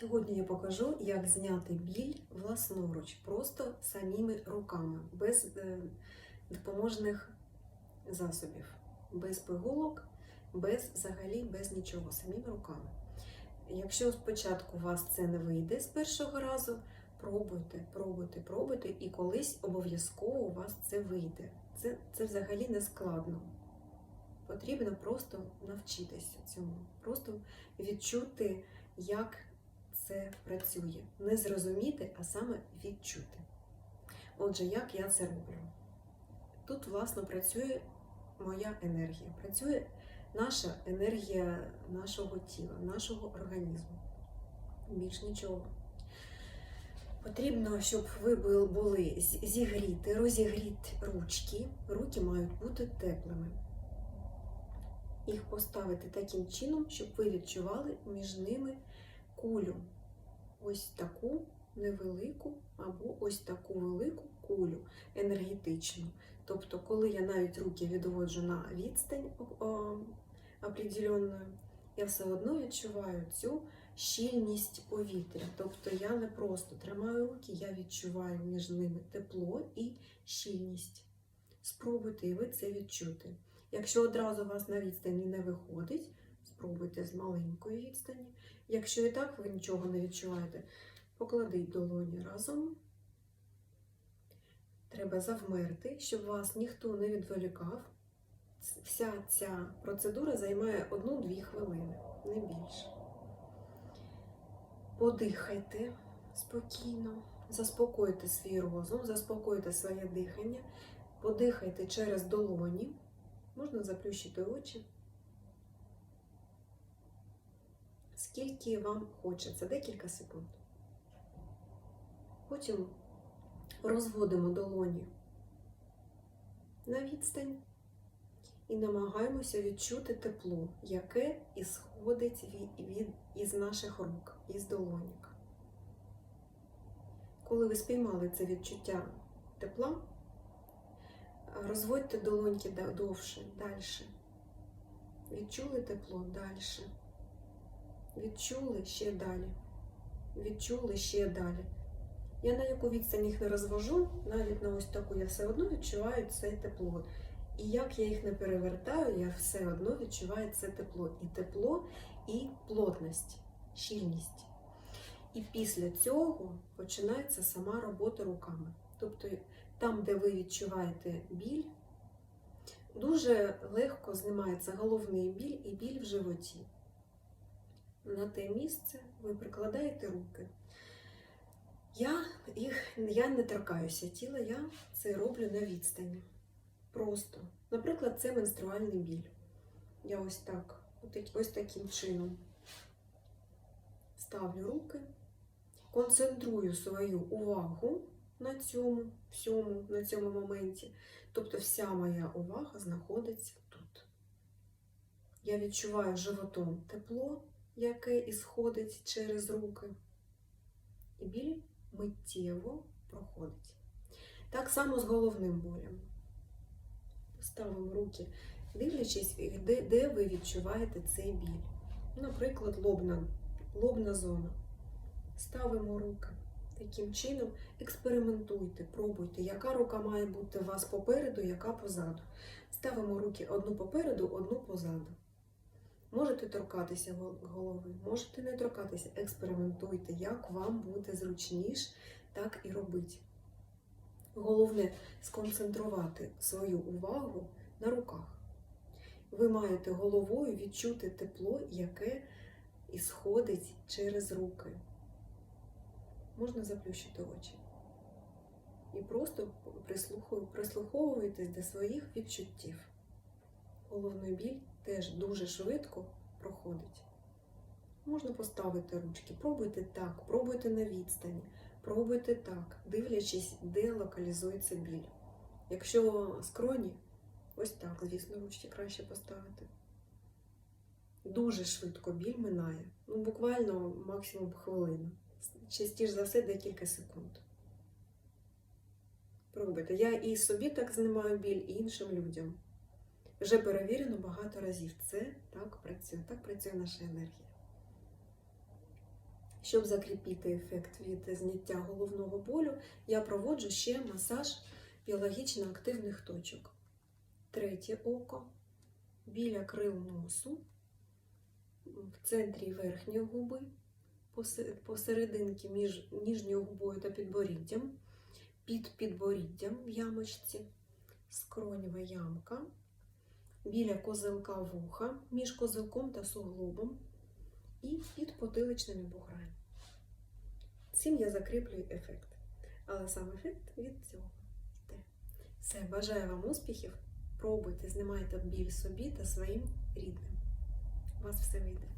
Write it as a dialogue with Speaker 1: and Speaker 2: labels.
Speaker 1: Сьогодні я покажу, як зняти біль власноруч, просто самими руками, без е, допоможних засобів, без пигулок, без взагалі без нічого, самими руками. Якщо спочатку у вас це не вийде з першого разу, пробуйте, пробуйте, пробуйте, і колись обов'язково у вас це вийде. Це, це взагалі не складно. Потрібно просто навчитися цьому, просто відчути, як це працює. Не зрозуміти, а саме відчути. Отже, як я це роблю? Тут, власно, працює моя енергія, працює наша енергія нашого тіла, нашого організму. Більш нічого. Потрібно, щоб ви були зігріти, розігріти ручки. Руки мають бути теплими. Їх поставити таким чином, щоб ви відчували між ними кулю. Ось таку невелику або ось таку велику кулю енергетичну. Тобто, коли я навіть руки відводжу на відстань о, о, я все одно відчуваю цю щільність повітря. Тобто я не просто тримаю руки, я відчуваю між ними тепло і щільність. Спробуйте і ви це відчути. Якщо одразу у вас на відстані не виходить, спробуйте з маленької відстані. Якщо і так ви нічого не відчуваєте, покладіть долоні разом. Треба завмерти, щоб вас ніхто не відволікав. Вся ця процедура займає 1-2 хвилини, не більше. Подихайте спокійно, заспокойте свій розум, заспокойте своє дихання, подихайте через долоні. Можна заплющити очі. Скільки вам хочеться, декілька секунд. Потім розводимо долоні на відстань і намагаємося відчути тепло, яке ісходить від, із наших рук, із долонік. Коли ви спіймали це відчуття тепла, розводьте долоньки довше, далі. Відчули тепло далі. Відчули ще далі. Відчули ще далі. Я на яку відстань їх не розвожу, навіть на ось таку я все одно відчуваю це тепло. І як я їх не перевертаю, я все одно відчуваю це тепло. І тепло, і плотність, щільність. І після цього починається сама робота руками. Тобто там, де ви відчуваєте біль, дуже легко знімається головний біль і біль в животі. На те місце ви прикладаєте руки. Я, їх, я не торкаюся тіла, я це роблю на відстані. Просто. Наприклад, це менструальний біль. Я ось так, ось таким чином ставлю руки, концентрую свою увагу на цьому всьому, на цьому моменті. Тобто вся моя увага знаходиться тут. Я відчуваю животом тепло, яке ісходить через руки. І біль миттєво проходить. Так само з головним болем. Ставимо руки, дивлячись, де, де ви відчуваєте цей біль. Наприклад, лобна, лобна зона. Ставимо руки. Таким чином експериментуйте, пробуйте, яка рука має бути у вас попереду, яка позаду. Ставимо руки одну попереду, одну позаду. Можете торкатися голови, можете не торкатися. Експериментуйте, як вам буде зручніше, так і робіть. Головне сконцентрувати свою увагу на руках. Ви маєте головою відчути тепло, яке ісходить через руки. Можна заплющити очі. І просто прислуховуйтесь до своїх відчуттів. Головний біль теж дуже швидко проходить. Можна поставити ручки, пробуйте так, пробуйте на відстані, пробуйте так, дивлячись, де локалізується біль. Якщо скроні, ось так, звісно, ручки краще поставити. Дуже швидко біль минає. Ну, буквально максимум хвилина. Частіше за все декілька секунд. Пробуйте. Я і собі так знімаю біль, і іншим людям. Вже перевірено багато разів. Це так працює. Так працює наша енергія. Щоб закріпити ефект від зняття головного болю, я проводжу ще масаж біологічно активних точок. Третє око біля крил носу, в центрі верхньої губи, посерединки між ніжньою губою та підборіддям, під підборіддям в ямочці, скронева ямка, біля козелка вуха, між козелком та суглобом і під потиличними буграми. Цим я закріплюю ефект. Але сам ефект від цього йде. Все, бажаю вам успіхів. Пробуйте, знімайте біль собі та своїм рідним. У вас все вийде.